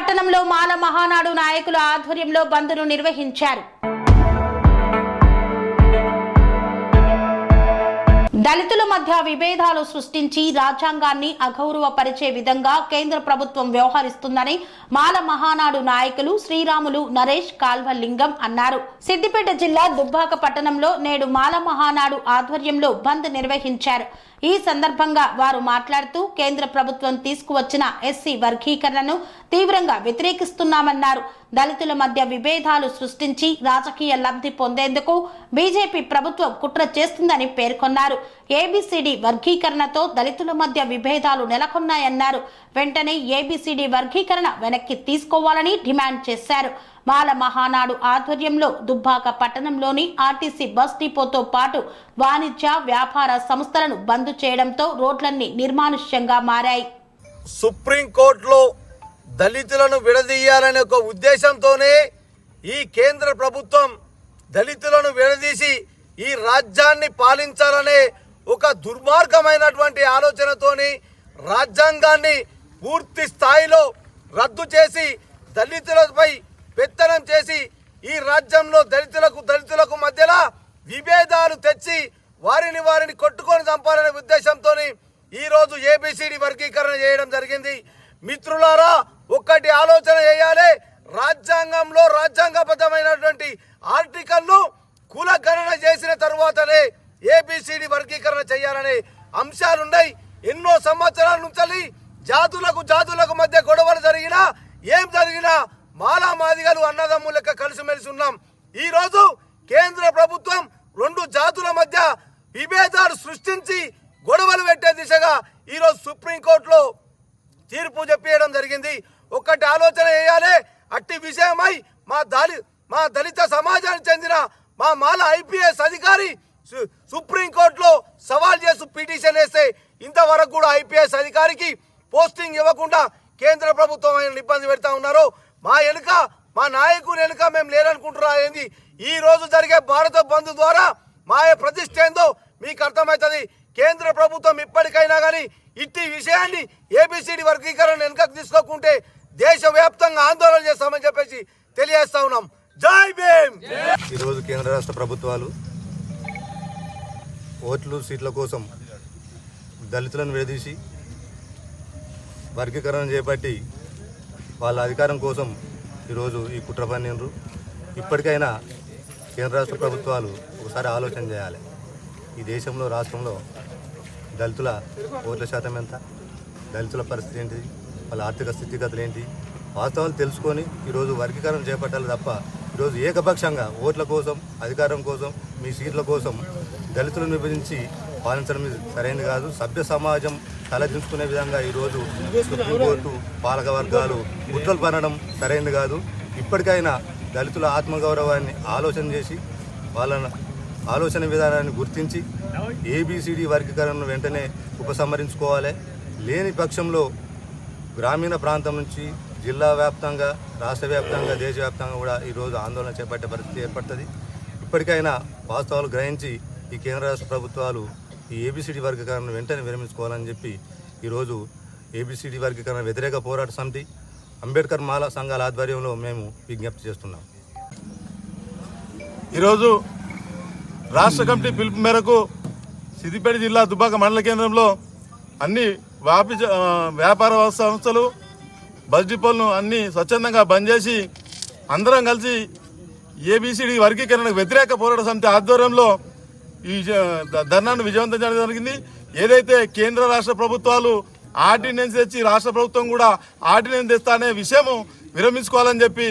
పట్టణంలో మాల మహానాడు నాయకుల ఆధ్వర్యంలో బంద్ను నిర్వహించారు. దళితుల మధ్య విభేదాలు సృష్టించి రాజ్యాంగాన్ని అగౌరవపరిచే విధంగా కేంద్ర ప్రభుత్వం వ్యవహరిస్తుందని మాల మహానాడు నాయకులు శ్రీరాములు నరేష్ కాల్వలింగం అన్నారు. సిద్దిపేట జిల్లా దుబ్బాక పట్టణంలో నేడు మాల మహానాడు ఆధ్వర్యంలో బంద్ నిర్వహించారు. ఈ సందర్భంగా వారు మాట్లాడుతూ కేంద్ర ప్రభుత్వం తీసుకువచ్చిన ఎస్సీ వర్గీకరణను తీవ్రంగా వ్యతిరేకిస్తున్నామన్నారు. దళితుల మధ్య విభేదాలు సృష్టించి రాజకీయ లబ్ధి పొందేందుకు బీజేపీ ప్రభుత్వం కుట్ర చేస్తుందని పేర్కొన్నారు. ఏబిసిడి వర్గీకరణతో దళితుల మధ్య విభేదాలు నెలకొన్నాయన్నారు. వెంటనే ఏబిసిడి వర్గీకరణ వెనక్కి తీసుకోవాలని డిమాండ్ చేశారు. మాల మహానాడు ఆధ్వర్యంలో దుబ్బాక పట్టణంలోని ఆర్టీసీ బస్ డిపోతో పాటు వాణిజ్య వ్యాపార సంస్థలను బంద్ చేయడంతో రోడ్లన్నీ నిర్మానుష్యంగా మారాయి. సుప్రీంకోర్టులో దళితులను విడదీయాలనే ఒక ఉద్దేశంతోనే ఈ కేంద్ర ప్రభుత్వం దళితులను విడదీసి ఈ రాజ్యాన్ని పాలించాలనే ఒక దుర్మార్గమైనటువంటి ఆలోచనతోని రాజ్యాంగాన్ని పూర్తి స్థాయిలో రద్దు చేసి దళితులపై రాజ్యంలో దళితులకు దళితులకు మధ్యలో విభేదాలు తెచ్చి వారిని వారిని కొట్టుకొని చంపాలనే ఉద్దేశంతో ఈరోజు ఏబిసిడి వర్గీకరణ చేయడం జరిగింది. మిత్రులారా ఒక్కటి ఆలోచన చేయాలి. రాజ్యాంగంలో రాజ్యాంగబద్ధమైనటువంటి ఆర్టికల్ను కులగణన చేసిన తరువాతనే ఏబిసిడి వర్గీకరణ చేయాలనే అంశాలున్నాయి. ఎన్నో సంవత్సరాల నుంచి జాతులకు జాతులకు మధ్య గొడవలు జరిగినా ఏం జరిగినా మాలా మాదిగలు అన్నదమ్ముల లెక్క కలిసిమెలిసి ఉన్నాం. ఈ రోజు కేంద్ర ప్రభుత్వం రెండు జాతుల మధ్య విభేదాలు సృష్టించి గొడవలు పెట్టే దిశగా ఈరోజు సుప్రీంకోర్టులో తీర్పు చెప్పేయడం జరిగింది. ఒక్కటి ఆలోచన చేయాలి. అట్టి విషయమై మా దళి మా దళిత సమాజానికి చెందిన మా మాల ఐపీఎస్ అధికారి సు- సుప్రీంకోర్టులో సవాల్ చేసి పిటిషన్ వేస్తే ఇంతవరకు కూడా ఐపీఎస్ అధికారికి పోస్టింగ్ ఇవ్వకుండా కేంద్ర ప్రభుత్వం ఆయన ఇబ్బంది పెడతా ఉన్నారు. మా వెనుక మా నాయకుని వెనుక మేము లేరనుకుంటున్నా ఏంది? ఈ రోజు జరిగే భారత బంద్ ద్వారా మా ప్రతిష్ట ఏందో మీకు అర్థమవుతుంది. కేంద్ర ప్రభుత్వం ఇప్పటికైనా కానీ ఇట్టి విషయాన్ని ఏబిసిడి వర్గీకరణ వెనుకకు తీసుకోకుంటే దేశవ్యాప్తంగా ఆందోళన చేస్తామని చెప్పేసి తెలియజేస్తా ఉన్నాం. జై భీమ్! ఈరోజు కేంద్ర రాష్ట్ర ప్రభుత్వాలు ఓట్లు సీట్ల కోసం దళితులను విడదీసి వర్గీకరణ చేపట్టి వాళ్ళ అధికారం కోసం ఈరోజు ఈ కుట్ర పన్నిండ్రు. ఇప్పటికైనా కేంద్ర రాష్ట్ర ప్రభుత్వాలు ఒకసారి ఆలోచన చేయాలి. ఈ దేశంలో రాష్ట్రంలో దళితుల ఓట్ల శాతం ఎంత? దళితుల పరిస్థితి ఏంటి వాళ్ళ ఆర్థిక స్థితిగతులు ఏంటి? వాస్తవాలు తెలుసుకొని ఈరోజు వర్గీకరణ చేపట్టాలి తప్ప ఈరోజు ఏకపక్షంగా ఓట్ల కోసం అధికారం కోసం మీ సీట్ల కోసం దళితులను విభజించి పాలించడం సరైనది కాదు. సభ్య సమాజం తలదించుకునే విధంగా ఈరోజు సుప్రీంకోర్టు పాలక వర్గాలు కుట్రలు పనడం సరైనది కాదు. ఇప్పటికైనా దళితుల ఆత్మగౌరవాన్ని ఆలోచన చేసి వాళ్ళ ఆలోచన విధానాన్ని గుర్తించి ఏబిసిడి వర్గీకరణను వెంటనే ఉపసంహరించుకోవాలి. లేని పక్షంలో గ్రామీణ ప్రాంతం నుంచి జిల్లా వ్యాప్తంగా రాష్ట్ర వ్యాప్తంగా దేశవ్యాప్తంగా కూడా ఈరోజు ఆందోళన చేపట్టే పరిస్థితి ఏర్పడుతుంది. ఇప్పటికైనా వాస్తవాలు గ్రహించి ఈ కేంద్ర రాష్ట్ర ప్రభుత్వాలు ఈ ఏబిసిడి వర్గీకరణను వెంటనే విరమించుకోవాలని చెప్పి ఈరోజు ఏబిసిడి వర్గీకరణ వ్యతిరేక పోరాట సమితి అంబేద్కర్ మాల సంఘాల ఆధ్వర్యంలో మేము విజ్ఞప్తి చేస్తున్నాం. ఈరోజు రాష్ట్ర కమిటీ పిలుపు మేరకు సిద్దిపేట జిల్లా దుబ్బాక మండల కేంద్రంలో అన్ని వ్యాపి వ్యాపార సంస్థలు బస్ డిపోలను అన్ని స్వచ్ఛందంగా బంద్ చేసి అందరం కలిసి ఏబిసిడి వర్గీకరణకు వ్యతిరేక పోరాట సమితి ఆధ్వర్యంలో ఈ ధర్నాను విజయవంతం చేయడం జరిగింది. ఏదైతే కేంద్ర రాష్ట్ర ప్రభుత్వాలు ఆర్డినెన్స్ తెచ్చి రాష్ట్ర ప్రభుత్వం కూడా ఆర్డినెన్స్ తెస్తా అనే విషయము విరమించుకోవాలని చెప్పి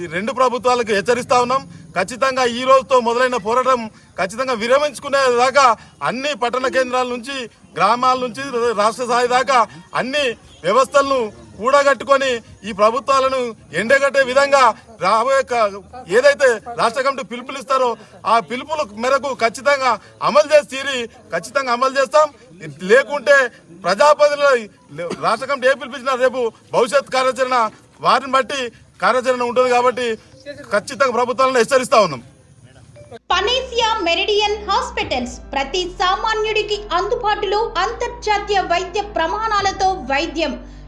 ఈ రెండు ప్రభుత్వాలకు హెచ్చరిస్తా ఉన్నాం. ఖచ్చితంగా ఈ రోజుతో మొదలైన పోరాటం ఖచ్చితంగా విరమించుకునే దాకా అన్ని పట్టణ కేంద్రాల నుంచి గ్రామాల నుంచి రాష్ట్ర స్థాయి దాకా అన్ని వ్యవస్థలను కూడగట్టుకొని ఈ ప్రభుత్వాలను ఎండగట్టే విధంగా రాబోయే ఏదైతే రాష్ట్ర కమిటీ పిలుపునిస్తారో ఆ పిలుపుల మేరకు ఖచ్చితంగా అమలు చేసి తీరి ఖచ్చితంగా అమలు చేస్తాం. లేకుంటే ప్రజాపతిలో రాష్ట్ర కమిటీ ఏ పిలిపించినా రేపు భవిష్యత్ కార్యాచరణ వారిని బట్టి కార్యాచరణ ఉంటుంది కాబట్టి ఖచ్చితంగా ప్రభుత్వాలను హెచ్చరిస్తా ఉన్నాం. పనేసియా మెరిడియన్ హాస్పిటల్స్ ప్రతి సామాన్యుడికి అందుబాటులో అంతర్జాతీయ వైద్య ప్రమాణాలతో వైద్యం.